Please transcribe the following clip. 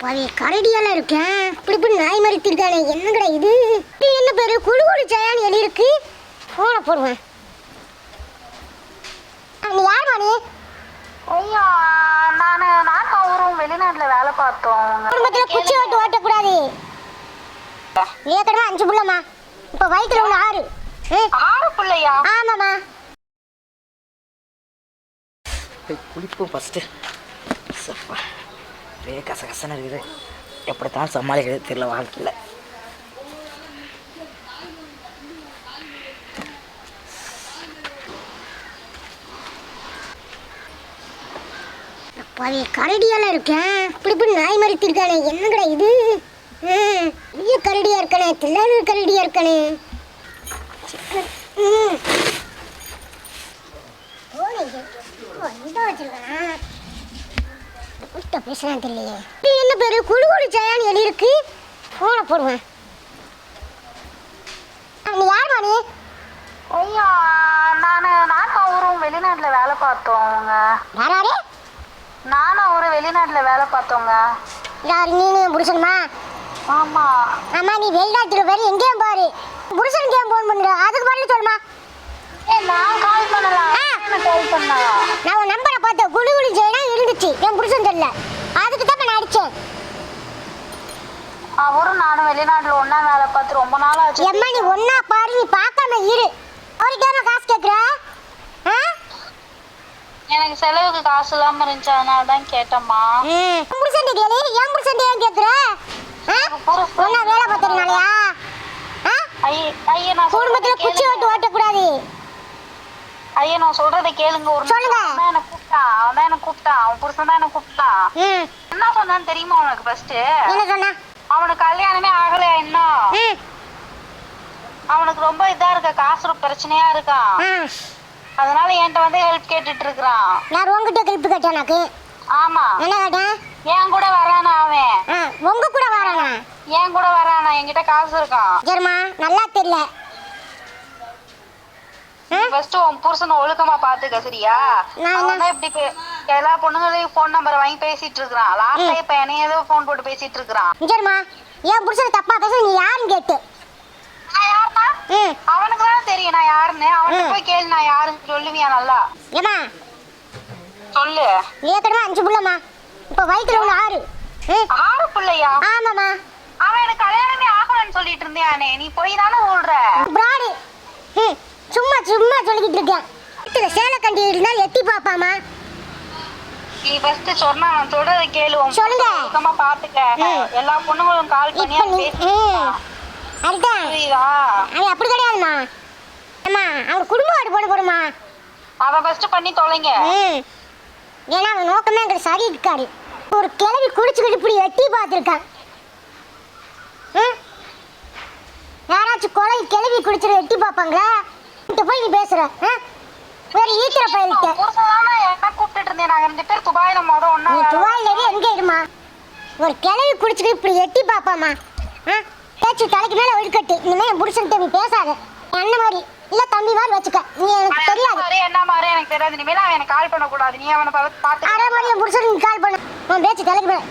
பழைய கரடியெல்லாம் இருக்கேன் இப்படி இப்படி நாய் மாதிரி திருக்கானே என்னங்கடா இது? இது என்ன பேரு? குழு குழு ஜெயான்னு எழுதிருக்கு ஃபோனை போடுவேன். ஆ, நீ யார் நீ? ஐயா நானு அவரும் வெளிநாட்டுல வேலை பார்த்தோம். குடும்பத்தில் குச்சி ஓட்டு ஓட்டக்கூடாது. ஏற்கனவே அஞ்சு புள்ளம்மா. இப்போ வயிற்றுல ஒன்று ஆறு. ஆறு பிள்ளையா? ஆமாம்மா. குளிப்போம் ஃபஸ்ட்டு சப்பா. ஒரே கசகசன்னு இருக்குது. எப்படித்தான் சமாளிக்கிறது தெரியல வாழ்க்கையில். பழைய கரடியெல்லாம் இருக்கேன் இப்படி இப்படி நாய் மாதிரி திருக்கானே என்னங்கடா இது? பெரிய கரடியா இருக்கானே தில்லாத கரடியா இருக்கானே ம். வச்சிருக்கானா? கூட்ட பேசுறான் தெரியலையே. இது என்ன பேரு? குழு குழு ஜெயான்னு எழுதிருக்கு ஃபோனை போடுவேன் நீ யார் நீ? ஐயா நானு நானும் அவரும் வெளிநாட்டுல வேலை பார்த்தோங்க யாராரு? நானும் அவரும் வெளிநாட்டுல வேலை பார்த்தோங்க யார் நீனு புருஷனுமா? ஆமா. ஆமா நீ வெளிநாட்டுல பேர் எங்கேயும் பாரு. புருஷனுக்கு ஏன் போன் பண்ணுற அதுக்கு பதில் சொல்லுமா. நான் கால் பண்ணலாம் கால் பண்ணா நான் உன் நம்பரை பார்த்தேன். குழு குழு ஜெயினா இருந்துச்சு என் புருஷன் தெரியல. அதுக்கு தான் நான் அடிச்சேன். அவரும் நானும் வெளிநாட்டுல ஒண்ணா வேலை பார்த்து ரொம்ப நாள் ஆச்சு. எம்மா நீ ஒன்னா பாரு நீ பார்க்காம இரு. அவருக்கு ஏமா காசு கேட்குற ஆ? எனக்கு செலவுக்கு காசு இல்லாம இருந்துச்சு அதனால தான் கேட்டேம்மா. உன் புருஷன் கேளு என் புருஷன் ஏன் புருஷன் ஒன்னா வேலை பார்த்ததுனாலயா ஆ? ஐய ஐயா நான் குடும்பத்துல குச்சி. ஓட்டு ஓட்டக்கூடாது. ஐயா நான் சொல்றதை கேளுங்க. ஒரு சொல்லுங்க. அவன் எனக்கு கூப்பிட்டான் அவன் தான் எனக்கு கூப்பிட்டான் அவன் புருஷன் தான் எனக்கு கூப்பிட்டான் என்ன சொன்னான்னு தெரியுமா உனக்கு ஃபர்ஸ்ட் என்ன சொன்னா? அவனுக்கு கல்யாணமே ஆகலையா இன்னும்? அவனுக்கு ரொம்ப இதா இருக்க? காசு பிரச்சனையா இருக்கான் அதனால என்கிட்ட வந்து ஹெல்ப் கேட்டுட்டு இருக்கிறான். நான் உங்ககிட்ட கிளிப்பு கேட்டேன் எனக்கு ஆமா. என்ன கேட்டேன்? என் கூட வரானா அவன்? உங்க கூட வரானா? என் கூட வரானா? என்கிட்ட காசு இருக்கான். சரிம்மா நல்லா தெரியல? ஃபர்ஸ்ட் உன் புருஷனை ஒழுக்கமா பாத்துக்க சரியா? அவன் தான் இப்படி எல்லா பொண்ணுங்களையும் போன் நம்பர் வாங்கி பேசிட்டு இருக்கிறான். லாஸ்ட் இப்ப என்னைய ஏதோ போன் போட்டு பேசிட்டு இருக்கிறான். சரிம்மா என் புருஷனை தப்பா பேச நீ யாருன்னு கேட்டு. நான் யாருன்னா ம். அவனுக்கு தான் தெரியும் நான் யாருன்னு. அவன்கிட்ட ம். போய் கேளு நான் யாருன்னு சொல்லுவியா நல்லா? ஏம்மா? சொல்லு. ஏற்கனவே அஞ்சு புள்ளம்மா. இப்போ வயிற்றுல ஒன்று ஆறு. ஆறு பிள்ளையா? ஆமாம்மா. அவன் எனக்கு கல்யாணமே ஆகலன்னு சொல்லிட்டு இருந்தியானே நீ போய் தானே சொல்ற? பிராடு. சும்மா சொல்லிக்கிட்டு இருக்கேன். வீட்டில் சேலை கண்டி இருந்தால் எட்டி பார்ப்பாமா நீ ஃபர்ஸ்ட் சொன்னா நான் சொல்றதை கேளு உன் சொல்லுங்க. ஒழுக்கமா பாத்துக்க. எல்லா பொண்ணுங்களும் கால் பண்ணி. அதுதான் புரியுதா? அவன் அப்படி கிடையாதும்மா. அம்மா அவன் குடும்ப வாடு போட போடுமா? அவன் ஃபர்ஸ்ட் பண்ணி தொலைங்க. ஏன்னா அவன் நோக்கமே எங்களுக்கு சரி இருக்காது. ஒரு கிளவி குடிச்சுக்கிட்டு இப்படி எட்டி பார்த்துருக்கான் யாராச்சும் கொலை கிளவி குடிச்சிட்டு எட்டி பார்ப்பாங்களா? போய் நீ பேசுற? வேற ஈத்திர பயில்கிட்ட. புருஷன் என்ன கூப்பிட்டுட்டு இருந்தேன் நாங்க ரெண்டு பேர் துபாயில மொத ஒண்ணா நீ ஏறி எங்கே இருமா? ஒரு கிளவி குடிச்சிட்டு இப்படி எட்டி பார்ப்பாமா? ஆ? பேச்சு தலைக்கு மேலே ஒழுக்கட்டு. இனிமேல் என் புருஷன்கிட்ட நீ பேசாத. என் அண்ணன் மாதிரி. இல்லை தம்பி மாதிரி வச்சுக்க. நீ எனக்கு தெரியாது. என்ன மாதிரி என்ன எனக்கு தெரியாது. இனிமேல் அவன் எனக்கு கால் பண்ணக்கூடாது. நீ அவனை பார்த்து அரை மாதிரி என் புருஷனுக்கு கால் பண்ணு. உன் பேச்சு தலைக்கு மேலே.